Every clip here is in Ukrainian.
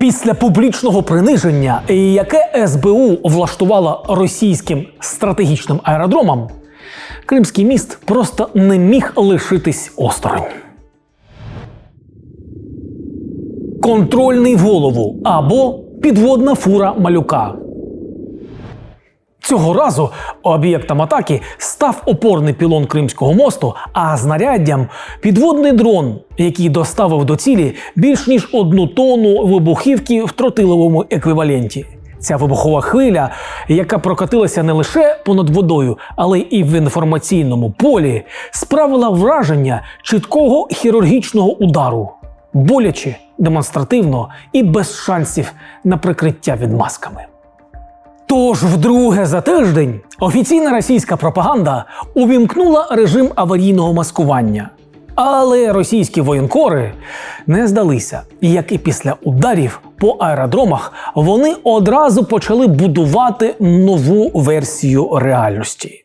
Після публічного приниження, яке СБУ влаштувала російським стратегічним аеродромам, Кримський міст просто не міг лишитись осторонь. Контрольний голову або підводна фура малюка. Цього разу об'єктом атаки став опорний пілон Кримського мосту, а знаряддям підводний дрон, який доставив до цілі більш ніж одну тонну вибухівки в тротиловому еквіваленті. Ця вибухова хвиля, яка прокотилася не лише понад водою, але й в інформаційному полі, справила враження чіткого хірургічного удару, боляче, демонстративно і без шансів на прикриття відмазками. Тож вдруге за тиждень офіційна російська пропаганда увімкнула режим аварійного маскування. Але російські воєнкори не здалися, як і після ударів по аеродромах вони одразу почали будувати нову версію реальності.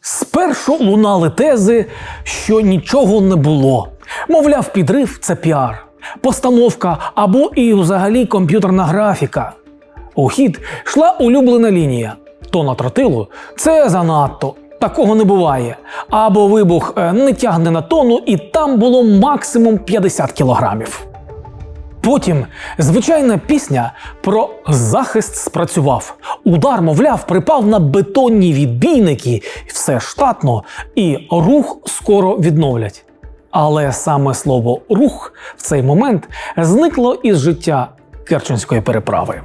Спершу лунали тези, що нічого не було. Мовляв, підрив це піар, постановка або і взагалі комп'ютерна графіка. У хід йшла улюблена лінія. То на тротилу це занадто. Такого не буває. Або вибух е, не тягне на тонну, і там було максимум 50 кілограмів. Потім звичайна пісня про захист спрацював. Удар, мовляв, припав на бетонні відбійники, все штатно, і рух скоро відновлять. Але саме слово рух в цей момент зникло із життя Керченської переправи.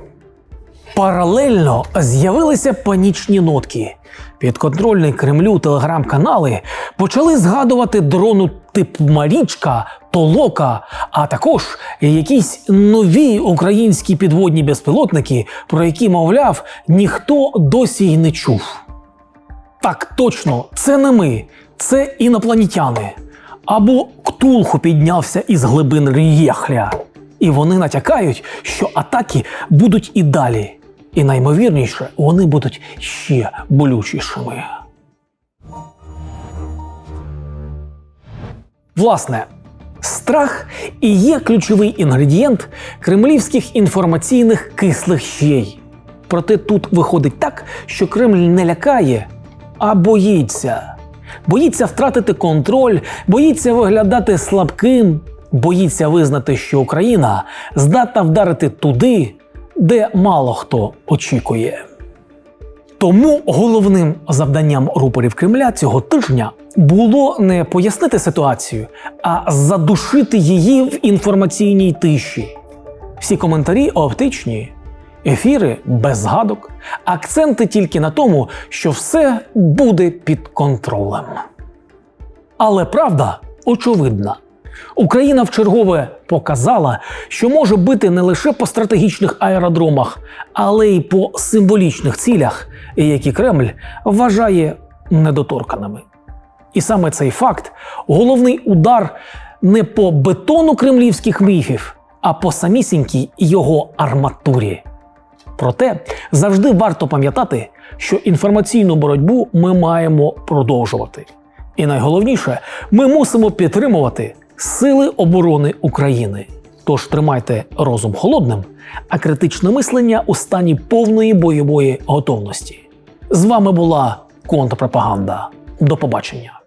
Паралельно з'явилися панічні нотки. Підконтрольні Кремлю телеграм-канали почали згадувати дрону тип Марічка, Толока, а також якісь нові українські підводні безпілотники, про які, мовляв, ніхто досі й не чув. Так точно, це не ми, це інопланетяни. Або Ктулху піднявся із глибин Рієхля. І вони натякають, що атаки будуть і далі. І наймовірніше, вони будуть ще болючішими. Власне, страх і є ключовий інгредієнт кремлівських інформаційних кислих щей. Проте тут виходить так, що Кремль не лякає, а боїться. Боїться втратити контроль, боїться виглядати слабким, боїться визнати, що Україна здатна вдарити туди, де мало хто очікує. Тому головним завданням рупорів Кремля цього тижня було не пояснити ситуацію, а задушити її в інформаційній тиші. Всі коментарі оптичні, ефіри без згадок, акценти тільки на тому, що все буде під контролем. Але правда очевидна. Україна вчергове показала, що може бити не лише по стратегічних аеродромах, але й по символічних цілях, які Кремль вважає недоторканими. І саме цей факт головний удар не по бетону кремлівських міфів, а по самісінькій його арматурі. Проте завжди варто пам'ятати, що інформаційну боротьбу ми маємо продовжувати. І найголовніше, ми мусимо підтримувати Сили оборони України. Тож тримайте розум холодним, а критичне мислення у стані повної бойової готовності. З вами була контрпропаганда. До побачення.